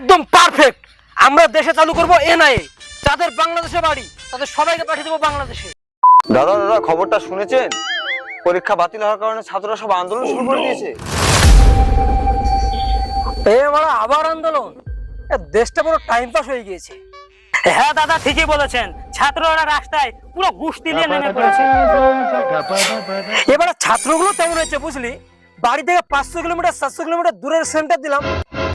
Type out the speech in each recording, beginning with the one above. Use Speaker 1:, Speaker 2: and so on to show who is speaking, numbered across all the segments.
Speaker 1: একদম পারফেক্ট আমরা দেশে চালু করব এনআইএ যাদের বাংলাদেশে বাড়ি তাদের সবাইকে পাঠিয়ে দেবো বাংলাদেশে।
Speaker 2: দাদা দাদা খবরটা শুনেছেন? পরীক্ষা বাতিল হওয়ার কারণে ছাত্ররা সব আন্দোলন শুরু করে দিয়েছে।
Speaker 1: আবার আন্দোলন? দেশটা পুরো টাইম পাস হয়ে গিয়েছে।
Speaker 3: হ্যাঁ দাদা ঠিকই বলেছেন। ছাত্ররা রাস্তায় পুরো গুষ্টি নিয়ে নেমে পড়েছে।
Speaker 1: এবারে ছাত্রগুলো তেমন হয়েছে বুঝলি? বাড়ি থেকে পাঁচশো কিলোমিটার সাতশো কিলোমিটার দূরের সেন্টার দিলাম।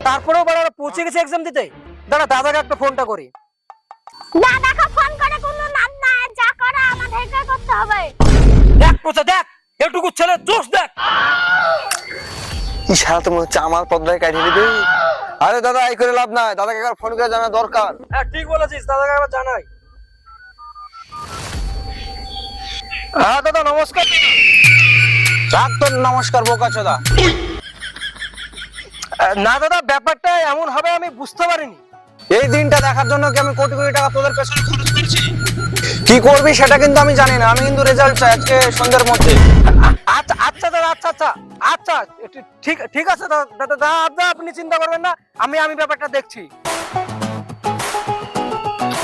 Speaker 1: তারপরেও বাড়া পৌঁছে গেছে এক্সাম দিতে। দাঁড়া দাদাকে একটা ফোনটা করি।
Speaker 4: দাদাকে ফোন করে কোনো লাভ নাই যা করা আমাদেরকে করতে হবে।
Speaker 1: দেখ পোচা দেখ এটুকু ছেলে জোশ দেখ।
Speaker 2: ইশারা তো মনে হচ্ছে আমার কাটিয়ে দিবে? আরে দাদা এই করে লাভ নাই। দাদাকে একবার ফোন করে জানা দরকার।
Speaker 1: হ্যাঁ ঠিক বলেছিস দাদাকে একবার জানাই। হ্যাঁ দাদা নমস্কার।
Speaker 2: রাখ তোর নমস্কার বোকা চোদা।
Speaker 1: আহ, না দাদা ব্যাপারটা এমন হবে আমি বুঝতে পারিনি।
Speaker 2: এই দিনটা দেখার জন্য কি আমি কোটি কোটি টাকা তোদের পেছনে খরচ করছি? কি করবি সেটা কিন্তু আমি জানি না। আমি কিন্তু রেজাল্ট চাই আজকে সন্ধ্যের মধ্যে।
Speaker 1: আচ্ছা আচ্ছা দাদা আচ্ছা আচ্ছা আচ্ছা ঠিক ঠিক আছে দাদা দাদা আপনি চিন্তা করবেন না আমি আমি ব্যাপারটা দেখছি।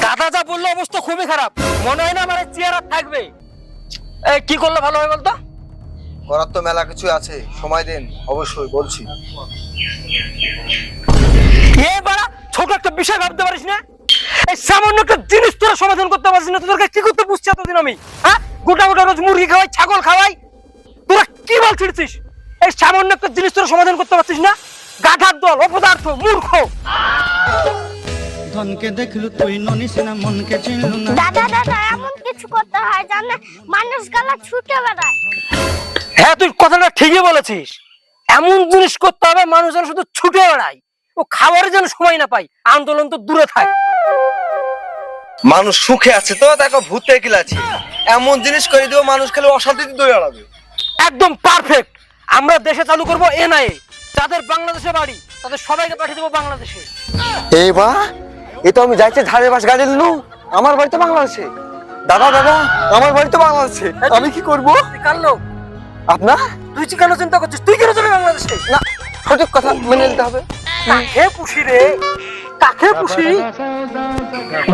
Speaker 1: দাদা যা বলল অবস্থা খুবই খারাপ। মনে হয় না আমার চেয়ার থাকবে। কি করলে ভালো হয় বলতো?
Speaker 2: করার তো মেলা কিছু আছে। সময় দিন অবশ্যই বলছি।
Speaker 1: এ বাড়া ছোট একটা বিষয় ভাবতে পারিস না? এই সামান্য একটা জিনিস তোরা সমাধান করতে পারছিস না তোদেরকে কি করতে বুঝছি এতদিন আমি? হ্যাঁ? গোটা গোটা রোজ মুরগি খাওয়াই ছাগল খাওয়াই। তোরা কি বল ছিড়ছিস? এই সামান্য একটা জিনিস তোরা সমাধান করতে পারছিস না? গাধার দল অপদার্থ মূর্খ।
Speaker 5: ধনকে দেখলু তুই ননিস না মনকে চিনলু না।
Speaker 4: দাদা দাদা এমন কিছু করতে হয় জানে? মানুষ গালা ছুটে বেড়ায়।
Speaker 1: হ্যাঁ তুই কথাটা ঠিকই বলেছিস। এমন জিনিস করতে হবে মানুষ যেন শুধু ছুটে বেড়ায়। ও খাবারের যেন সময় না পাই আন্দোলন তো দূরে থাক।
Speaker 2: মানুষ সুখে আছে তো দেখো ভূতে কিলাছি এমন জিনিস করে দিও মানুষ খেলে অশান্তিতে দই আড়াবে
Speaker 1: একদম পারফেক্ট আমরা দেশে চালু করব এনআইএ যাদের বাংলাদেশে বাড়ি তাদের সবাইকে পাঠিয়ে দেবো বাংলাদেশে।
Speaker 2: এই বা এ তো আমি যাইছে ধারে বাস গাড়ি নিলু আমার বাড়ি তো বাংলাদেশে। দাদা দাদা আমার বাড়ি তো বাংলাদেশে। আমি কি করব?
Speaker 1: কার লোক?
Speaker 2: আপনার
Speaker 1: তুই কি কেন চিন্তা করছিস? তুই কেন যাবি বাংলাদেশে?
Speaker 2: না সঠিক কথা মেনে নিতে হবে।
Speaker 1: কাকে পুষি রে? কাকে পুষি?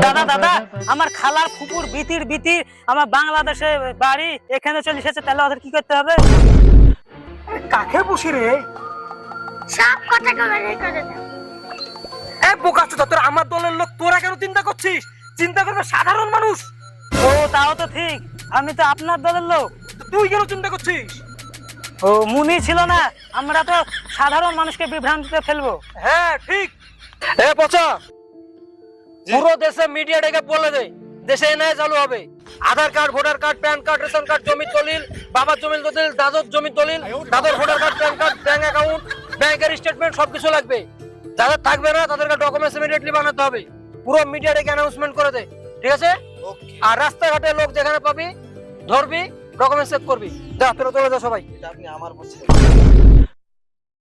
Speaker 3: দাদা দাদা আমার খালার ফুপুর বিতির বিতির আমার বাংলাদেশে বাড়ি এখানে চলে এসেছে তাহলে ওদের কি করতে হবে?
Speaker 1: কাকে পুষি রে?
Speaker 4: সব কথা করে
Speaker 1: এ বোকা চোদা তোর আমার দলের লোক তোরা কেন চিন্তা করছিস? চিন্তা করবে সাধারণ মানুষ।
Speaker 3: ও তাও তো ঠিক। আমি তো আপনার দলের লোক।
Speaker 1: তুই কেন চিন্তা করছিস?
Speaker 3: ও মুনি ছিল না। আমরা তো সাধারণ মানুষকে বিভ্রান্তিতে ফেলব।
Speaker 1: হ্যাঁ ঠিক। এ পচা! পুরো দেশে মিডিয়া ডেকে বলে দে দেশে এনআই চালু হবে। Aadhaar card voter card PAN card ration card জমি দলিল বাবার জমির দলিল দাদর জমি দলিল দাদর voter card PAN card bank account ব্যাংকের স্টেটমেন্ট সবকিছু লাগবে। যাদের থাকবে না তাদেরকে ডকুমেন্টস ইমিডিয়েটলি বানাতে হবে। পুরো মিডিয়া ডেকে অ্যানাউন্সমেন্ট করে দে ঠিক আছে? আর রাস্তাঘাটে লোক যেখানে পাবি ধরবি ডকুমেন্টস চেক করবি। যা তোরা চলে যা সবাই।
Speaker 2: আপনি আমার